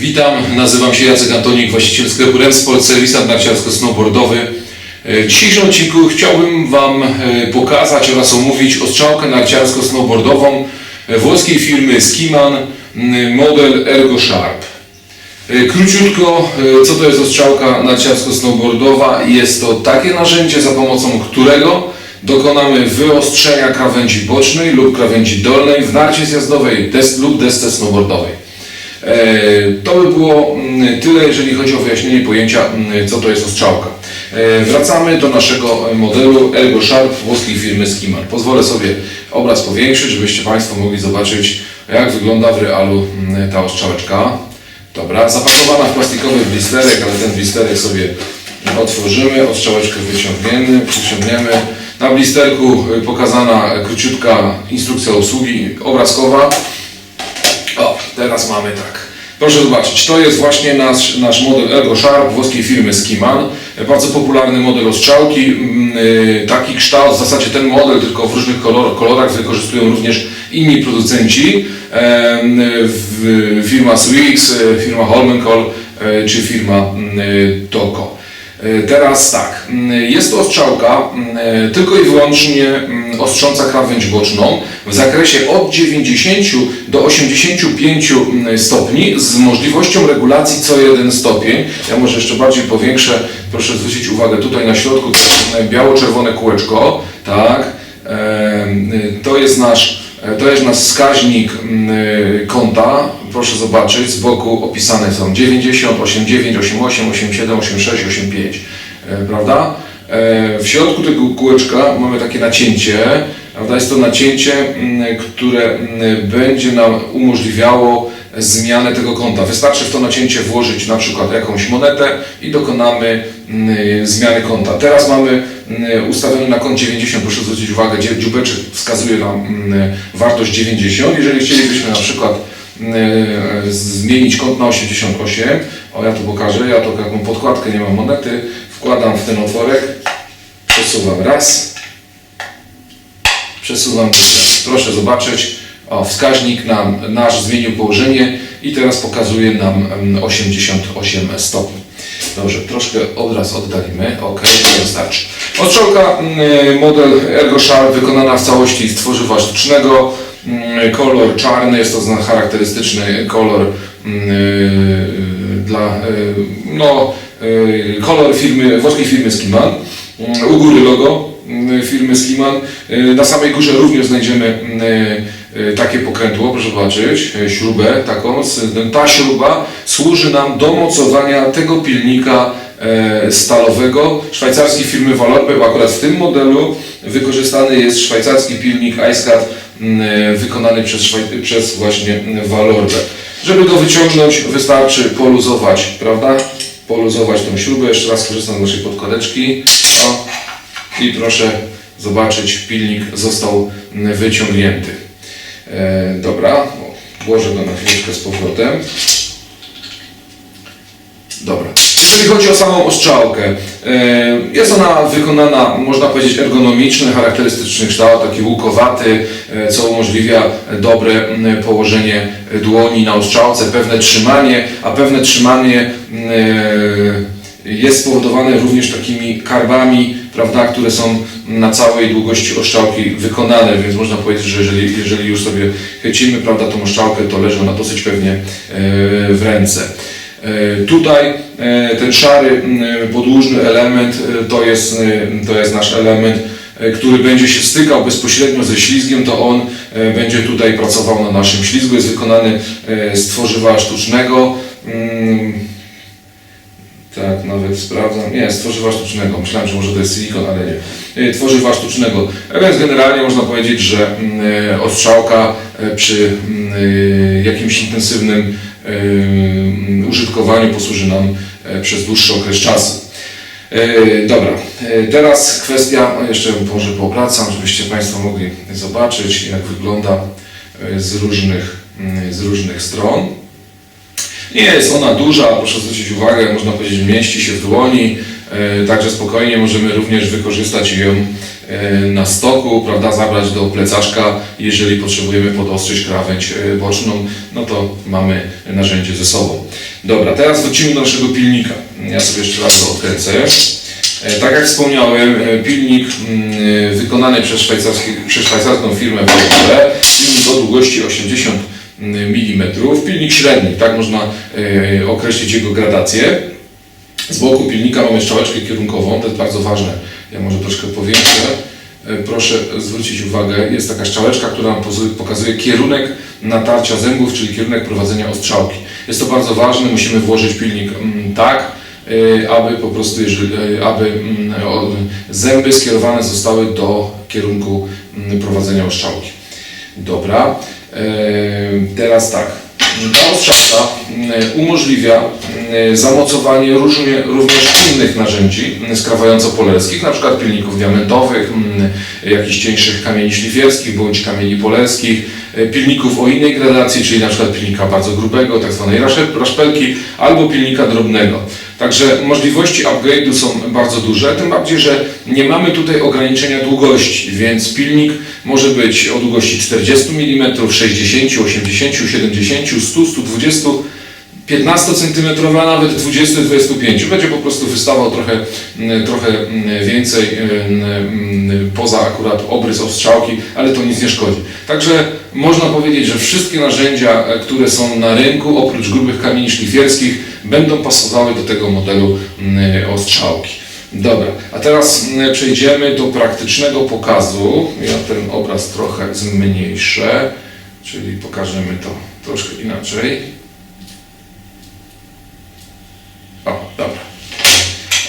Witam, nazywam się Jacek Antonik, właściciel sklepu Remsport, serwisant narciarsko-snowboardowy. E, W dzisiejszym odcinku chciałbym Wam e, pokazać oraz omówić ostrzałkę narciarsko-snowboardową e, włoskiej firmy Skiman, model Ergo Sharp. Króciutko, co to jest ostrzałka narciarsko-snowboardowa? Jest to takie narzędzie, za pomocą którego dokonamy wyostrzenia krawędzi bocznej lub krawędzi dolnej w narcie zjazdowej lub desce snowboardowej. E, To by było mm, tyle, jeżeli chodzi o wyjaśnienie pojęcia, mm, co to jest ostrzałka. E, Wracamy do naszego modelu Ergo Sharp włoskiej firmy Skiman. Pozwolę sobie obraz powiększyć, żebyście Państwo mogli zobaczyć, jak wygląda w realu mm, ta ostrzałeczka. Dobra, zapakowana w plastikowy blisterek, ale ten blisterek sobie otworzymy, ostrzałeczkę wyciągniemy, wyciągniemy. Na blisterku pokazana króciutka instrukcja obsługi obrazkowa. Teraz mamy tak. Proszę zobaczyć, to jest właśnie nasz, nasz model Ergo Sharp włoskiej firmy Skiman. Bardzo popularny model ostrzałki. Mm, y, Taki kształt, w zasadzie ten model, tylko w różnych kolor, kolorach wykorzystują również inni producenci. Firma Swix, y, firma Holmenkoll y, czy firma Toko. E, Teraz tak, mm, jest to ostrzałka mm, e, tylko i wyłącznie mm, ostrząca krawędź boczną w zakresie od 90 do 85 mm, stopni z możliwością regulacji co jeden stopień. Ja może jeszcze bardziej powiększę, proszę zwrócić uwagę tutaj na środku to biało-czerwone kółeczko, tak, E, to jest nasz to jest nasz wskaźnik kąta. Proszę zobaczyć, z boku opisane są 90, 89, 88, 87, 86, 85. E, Prawda? E, W środku tego kółeczka mamy takie nacięcie. Prawda? Jest to nacięcie, mm, które mm, będzie nam umożliwiało zmianę tego kąta. Wystarczy w to nacięcie włożyć na przykład jakąś monetę i dokonamy mm, zmiany kąta. Teraz mamy ustawiony na kąt 90, proszę zwrócić uwagę, dziubeczek wskazuje nam wartość 90. Jeżeli chcielibyśmy na przykład zmienić kąt na 88, o ja tu pokażę, ja tu taką podkładkę, nie mam monety, wkładam w ten otworek, przesuwam raz, przesuwam raz. Proszę zobaczyć, o, wskaźnik nam nasz zmienił położenie i teraz pokazuje nam mm, 88 stopni. Dobrze, troszkę obraz oddalimy. Ok, to wystarczy. Ostrzałka, mm, model Ergo Sharp wykonana w całości z tworzywa sztucznego. Mm, Kolor czarny, jest to charakterystyczny kolor mm, dla, y, no, y, kolor firmy, włoskiej firmy Skiman. Mm, U góry logo firmy Skiman. Y, Na samej górze również znajdziemy y, takie pokrętło, proszę zobaczyć, y, śrubę taką. Ta śruba służy nam do mocowania tego pilnika e, stalowego szwajcarskiej firmy Valorbe, akurat w tym modelu wykorzystany jest szwajcarski pilnik iSCAD mm, wykonany przez, przez właśnie Valorbe. Żeby go wyciągnąć wystarczy poluzować, prawda? Poluzować tą śrubę. Jeszcze raz korzystam z naszej podkładeczki. O, i proszę zobaczyć, pilnik został mm, wyciągnięty. E, dobra, włożę go na chwileczkę z powrotem. Dobra. Jeżeli chodzi o samą ostrzałkę, e, jest ona wykonana, można powiedzieć, ergonomiczny, charakterystyczny kształt, taki łukowaty, e, co umożliwia dobre położenie dłoni na ostrzałce, pewne trzymanie, a pewne trzymanie e, jest spowodowane również takimi karbami, prawda, które są na całej długości oszczałki wykonane, więc można powiedzieć, że jeżeli, jeżeli już sobie chwycimy, prawda, tą oszczałkę, to leży ona dosyć pewnie w ręce. Tutaj ten szary m, podłużny element e, to jest, e, to jest nasz element, e, który będzie się stykał bezpośrednio ze ślizgiem, to on e, będzie tutaj pracował na naszym ślizgu. Jest wykonany e, z tworzywa sztucznego. Mm, tak, nawet sprawdzam. Nie, z tworzywa sztucznego. Myślałem, że może to jest silikon, ale nie. E, Tworzywa sztucznego. Więc generalnie można powiedzieć, że mm, e, ostrzałka e, przy mm, e, jakimś intensywnym e, mm, użytkowaniu posłuży nam e, przez dłuższy okres czasu. E, Dobra, E, teraz kwestia, jeszcze może poobracam, żebyście Państwo mogli zobaczyć, jak wygląda z różnych, mm, z różnych stron. Nie jest ona duża, proszę zwrócić uwagę, można powiedzieć mieści się w dłoni, także spokojnie możemy również wykorzystać ją na stoku, prawda, zabrać do plecaczka. Jeżeli potrzebujemy podostrzyć krawędź e, boczną, no to mamy narzędzie ze sobą. Dobra, teraz wrócimy do naszego pilnika. Ja sobie jeszcze raz go odkręcę. E, Tak jak wspomniałem, e, pilnik mm, wykonany przez, przez szwajcarską firmę WP, pilnik o długości 80 mm, Pilnik średni, tak można e, określić jego gradację. Z boku pilnika mamy strzałeczkę kierunkową, to jest bardzo ważne. Ja może troszkę powiększę. E, Proszę zwrócić uwagę, jest taka strzałeczka, która nam pokazuje kierunek natarcia zębów, czyli kierunek prowadzenia ostrzałki. Jest to bardzo ważne, musimy włożyć pilnik mm, tak, e, aby po prostu, e, aby mm, zęby skierowane zostały do kierunku mm, prowadzenia ostrzałki. Dobra, teraz tak. Ta ostrzałka umożliwia zamocowanie różnie, również innych narzędzi mm, skrawająco-polerskich, na przykład pilników diamentowych, mm, jakichś cieńszych kamieni szlifierskich bądź kamieni polerskich, e, pilników o innej gradacji, czyli na przykład pilnika bardzo grubego, tak zwanej raszpelki, albo pilnika drobnego. Także możliwości upgrade'u są bardzo duże, tym bardziej, że nie mamy tutaj ograniczenia długości, więc pilnik może być o długości 40 mm, 60, 80, 70, 100, 120, 15 cm, nawet 20-25. Będzie po prostu wystawał trochę, mm, trochę mm, więcej mm, poza akurat obrys ostrzałki, ale to nic nie szkodzi. Także można powiedzieć, że wszystkie narzędzia, e, które są na rynku, oprócz grubych kamieni szlifierskich, będą pasowały do tego modelu ostrzałki. Dobra, a teraz przejdziemy do praktycznego pokazu. Ja ten obraz trochę zmniejszę, czyli pokażemy to troszkę inaczej. O, dobra.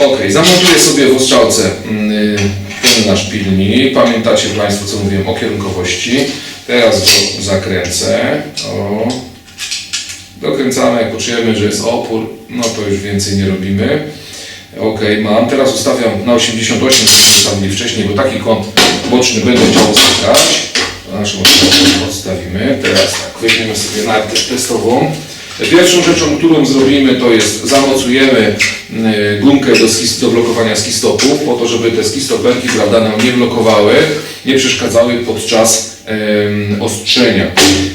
Ok, zamontuję sobie w ostrzałce mm, ten nasz pilnik. Pamiętacie Państwo, co mówiłem o kierunkowości. Teraz go zakręcę. O. Dokręcamy, jak poczujemy, że jest opór, no to już więcej nie robimy. Ok, mam. Teraz ustawiam na 88, jak ustawili wcześniej, bo taki kąt boczny będę chciał uzyskać. Naszą odstawimy. Teraz tak, weźmiemy sobie nartę testową. Pierwszą rzeczą, którą zrobimy, to jest zamocujemy y, gumkę do, skis, do blokowania skistopów, po to, żeby te skistoperki prawda, nam nie blokowały, nie przeszkadzały podczas ostrzenia.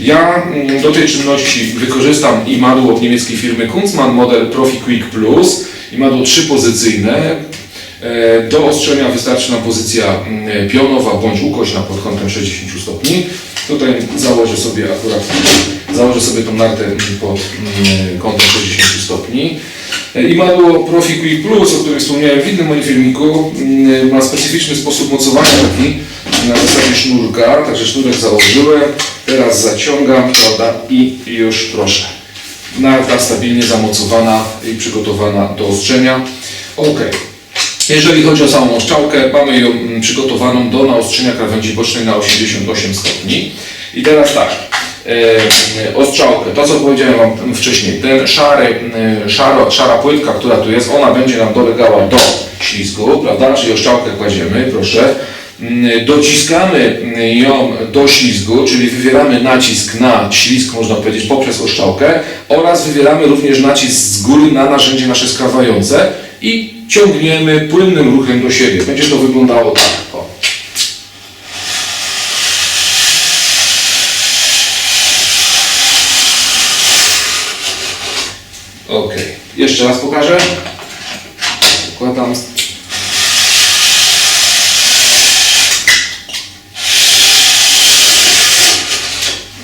Ja mm, do tej czynności wykorzystam imadło niemieckiej firmy Kunzmann model Profi Quick Plus, imadło trzypozycyjne. E, Do ostrzenia wystarczy nam pozycja mm, pionowa bądź ukośna pod kątem 60 stopni. Tutaj założę sobie akurat, założę sobie tą nartę pod mm, kątem 60 stopni. E, Imadło Profi Quick Plus, o którym wspomniałem w innym moim filmiku, mm, ma specyficzny sposób mocowania taki na zasadzie sznurka, także sznurek założyłem, teraz zaciągam, prawda, i już proszę. Narta stabilnie zamocowana i przygotowana do ostrzenia. Ok. Jeżeli chodzi o samą oszczałkę, mamy ją mm, przygotowaną do naostrzenia krawędzi bocznej na 88 stopni. I teraz tak, ostrzałkę, to co powiedziałem Wam wcześniej, ten szary, e, szaro, szara płytka, która tu jest, ona będzie nam dolegała do ślizgu, prawda, czyli oszczałkę kładziemy, proszę. Mm, Dociskamy ją do ślizgu, czyli wywieramy nacisk na ślizg, można powiedzieć, poprzez oszczałkę oraz wywieramy również nacisk z góry na narzędzie nasze skrawające i ciągniemy płynnym ruchem do siebie. Będzie to wyglądało tak. O. Ok, jeszcze raz pokażę. Układam.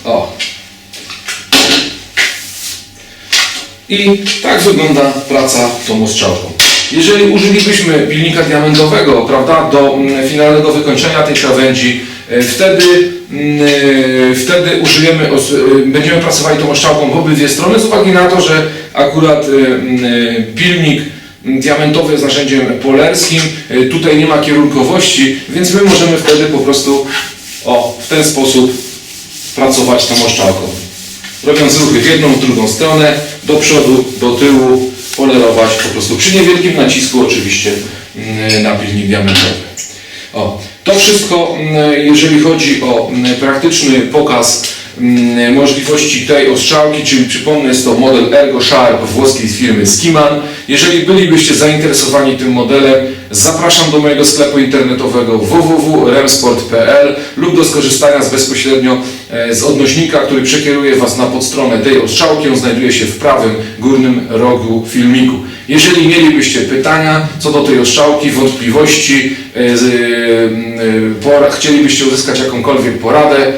O. I tak wygląda praca tą ostrzałką. Jeżeli użylibyśmy pilnika diamentowego, prawda, do mm, finalnego wykończenia tej krawędzi, e, wtedy, mm, e, wtedy użyjemy, e, będziemy pracowali tą oszczałką w obydwie strony z uwagi na to, że akurat mm, pilnik diamentowy jest narzędziem polerskim, tutaj nie ma kierunkowości, więc my możemy wtedy po prostu o, w ten sposób pracować tą oszczałką. Robiąc ruchy w jedną, w drugą stronę, do przodu, do tyłu, polerować po prostu przy niewielkim nacisku oczywiście mm, na pilnik diamentowy. O, to wszystko, mm, jeżeli chodzi o mm, praktyczny pokaz możliwości tej ostrzałki, czyli przypomnę, jest to model Ergo Sharp włoskiej firmy Skiman. Jeżeli bylibyście zainteresowani tym modelem, zapraszam do mojego sklepu internetowego www.remsport.pl lub do skorzystania z bezpośrednio e, z odnośnika, który przekieruje Was na podstronę tej ostrzałki. On znajduje się w prawym górnym rogu filmiku. Jeżeli mielibyście pytania co do tej ostrzałki, wątpliwości, e, e, chcielibyście uzyskać jakąkolwiek poradę,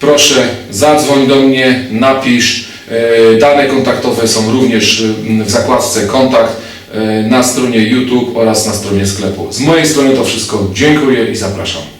proszę zadzwoń do mnie, napisz. E, Dane kontaktowe są również w zakładce kontakt e, na stronie YouTube oraz na stronie sklepu. Z mojej strony to wszystko. Dziękuję i zapraszam.